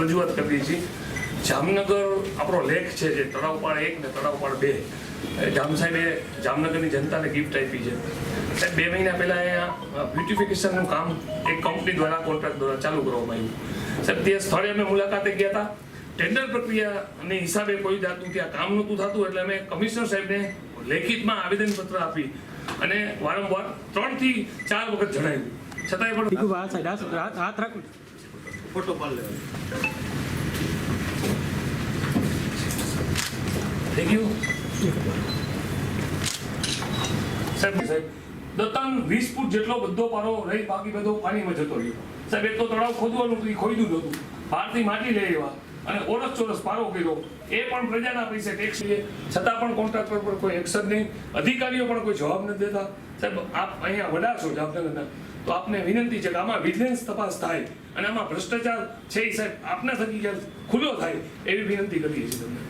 રજૂઆત કરીએ છીએ જામનગર આપણો લેખ છે જે તળાવપાળ એક ને તળાવપાળ બે. જામ સાહેબે જામનગરની જનતાને ગિફ્ટ આપી છે. બે મહિના પહેલાં અહીંયા બ્યુટિફિકેશનનું કામ એક કંપની દ્વારા કોન્ટ્રાક્ટ દ્વારા ચાલુ કરવામાં આવ્યું. સાહેબ, તે સ્થળે અમે મુલાકાતે ગયા હતા. ટેન્ડર પ્રક્રિયાને હિસાબે કોઈ જાતનું ત્યાં કામ નહોતું થતું, એટલે અમે કમિશનર સાહેબને લેખિતમાં આવેદનપત્ર આપી અને વારંવાર ત્રણથી ચાર વખત જણાવ્યું. છતાંય પણ હાથ હાથ ફોટો પાડી થઈ ગયું સાહેબ સાહેબ દત્તાન વીસ ફૂટ જેટલો બધો પારો રહી બાકી બધો પાણીમાં જતો રહ્યો. સાહેબ એક તો તળાવ ખોદવાનું હતું એ ખોદ્યું નહોતું બહારથી માટી લઈ આવ્યા. અને ઓરસ ચોરસ પારો કર્યો. એ પણ પ્રજાના પૈસે ટેક્સ લે છતાં પણ કોન્ટ્રાક્ટર પર કોઈ એક્શન નહીં. અધિકારીઓ પણ કોઈ જવાબ નથી દેતા. સાહેબ, આપ અહીંયા વડા છો જામનગરના. તો આપને વિનંતી છે કે આમાં વિજિલન્સ તપાસ થાય. અને આમાં ભ્રષ્ટાચાર છે એ સાહેબ, આપના થકી ખુલ્લો થાય. એવી વિનંતી કરીએ છીએ તમને.